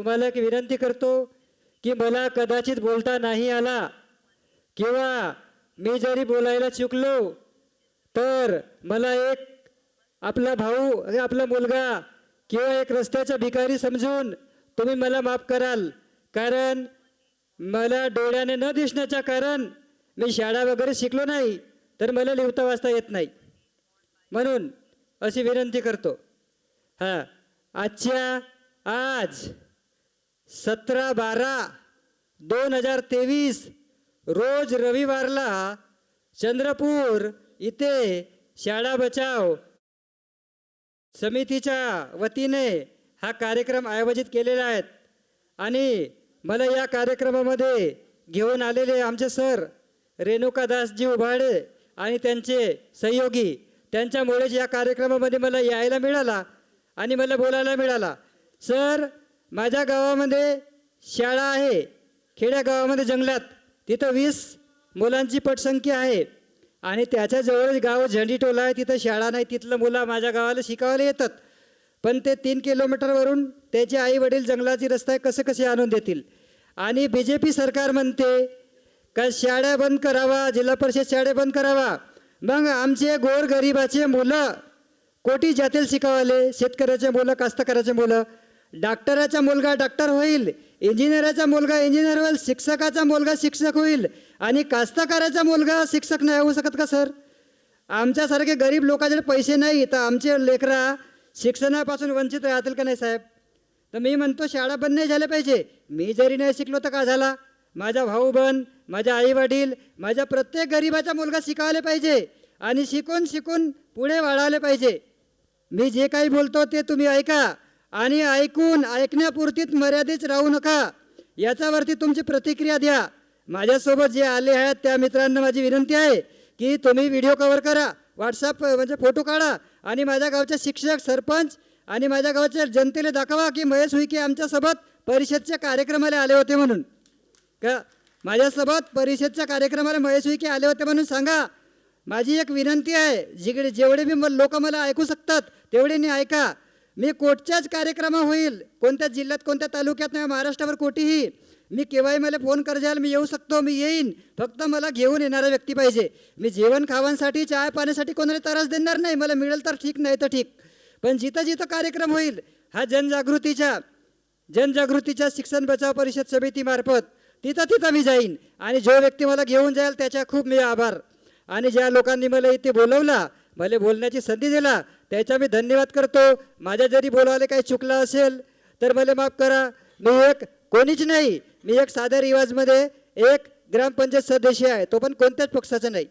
तुम्हाला एक विनंती करतो की मला कदाचित बोलता नाही आला किंवा मी जरी बोलायला चुकलो तर मला एक आपला भाऊ आपला मुलगा किंवा एक रस्त्याचा भिकारी समजून तुम्ही मला माफ कराल. कारण मला डोळ्याने न दिसण्याच्या कारण मी शाळा वगैरे शिकलो नाही तर मला लिहिता वाचता येत नाही. म्हणून अशी विनंती करतो. हां आजच्या आज सतरा बारा दोन हजार तेवीस रोज रविवारला चंद्रपूर इथे शाळा बचाव समितीच्या वतीने हा कार्यक्रम आयोजित केलेला आहे. आणि मला या कार्यक्रमामध्ये घेऊन आलेले आमचे सर रेणुकादासजी उभाडे आणि त्यांचे सहयोगी त्यांच्यामुळेच या कार्यक्रमामध्ये मला यायला मिळाला आणि मला बोलायला मिळाला. सर माझ्या गावामध्ये शाळा आहे. खेड्या गावामध्ये जंगलात. तिथं वीस मुलांची पटसंख्या आहे. आणि त्याच्याजवळच गाव झंडीटोला आहे. तिथं शाळा नाही. तिथलं मुलं माझ्या गावाला शिकायला येतात. पण ते तीन किलोमीटरवरून त्याचे आई वडील जंगलाची रस्ता कसं कसे आणून देतील? आणि बी जे पी सरकार म्हणते का शाळा बंद करावा? जिल्हा परिषद शाळा बंद करावा? मग आमचे गोरगरिबाचे मुलं कोटी जातील शिकावाले शेतकऱ्याचे मुलं कास्तकाराचे मुलं डॉक्टराचा मुलगा डॉक्टर होईल इंजिनियराचा मुलगा इंजिनियर होईल शिक्षकाचा मुलगा शिक्षक होईल आणि कास्तकाराचा मुलगा शिक्षक नाही होऊ शकत का सर? आमच्यासारखे गरीब लोकांकडे पैसे नाही तर आमचे लेकरा शिक्षणापासून वंचित राहतील का नाही साहेब? तर मी म्हणतो शाळा बंद नाही झाल्या पाहिजे. मी जरी नाही शिकलो तर का झाला? माझा भाऊ बन माझ्या आई वडील माझ्या प्रत्येक गरिबाचा मुलगा शिकायला पाहिजे आणि शिकून शिकून पुढे वाढायला पाहिजे. मी जे काही बोलतो ते तुम्ही ऐका. आणि ऐकून ऐकण्यापुरतीच मर्यादित राहू नका. याच्यावरती तुमची प्रतिक्रिया द्या. माझ्यासोबत जे आले आहेत त्या मित्रांना माझी विनंती आहे की तुम्ही व्हिडिओ कव्हर करा व्हॉट्सअप म्हणजे फोटो काढा आणि माझ्या गावचे शिक्षक सरपंच आणि माझ्या गावच्या जनतेला दाखवा की महेश हुईके आमच्यासोबत परिषदच्या कार्यक्रमाला आले होते म्हणून. का? माझ्यासोबत परिषदच्या कार्यक्रमाला महेश विखे आले होते म्हणून सांगा. माझी एक विनंती आहे जिकडे जेवढे मी लोक मला ऐकू शकतात तेवढे मी ऐका. मी कोटच्याच कार्यक्रम होईल कोणत्या जिल्ह्यात कोणत्या तालुक्यात नाही महाराष्ट्रावर कोठीही. मी केव्हाही मला फोन करजाल मी येऊ शकतो मी येईन. फक्त मला घेऊन येणारा व्यक्ती पाहिजे. मी जेवण खावांसाठी चहा पाण्यासाठी कोणाला त्रास देणार नाही मला मिळेल तर ठीक नाही तर ठीक. पण जिथं जिथं कार्यक्रम होईल हा जनजागृतीच्या जनजागृतीच्या शिक्षण बचाव परिषद समितीमार्फत तिथं तिथं मी जाईन. आणि जो व्यक्ती मला घेऊन जाईल त्याच्या खूप मी आभार. आणि ज्या लोकांनी मला इथे बोलवला मला बोलण्याची संधी दिला त्याचा मी धन्यवाद करतो. माझ्या जरी बोलायला काही चुकलं असेल तर मला माफ करा. मी एक कोणीच नाही. मी एक साध्या रिवाजमध्ये एक ग्रामपंचायत सदस्य आहे. तो पण कोणत्याच पक्षाचा नाही.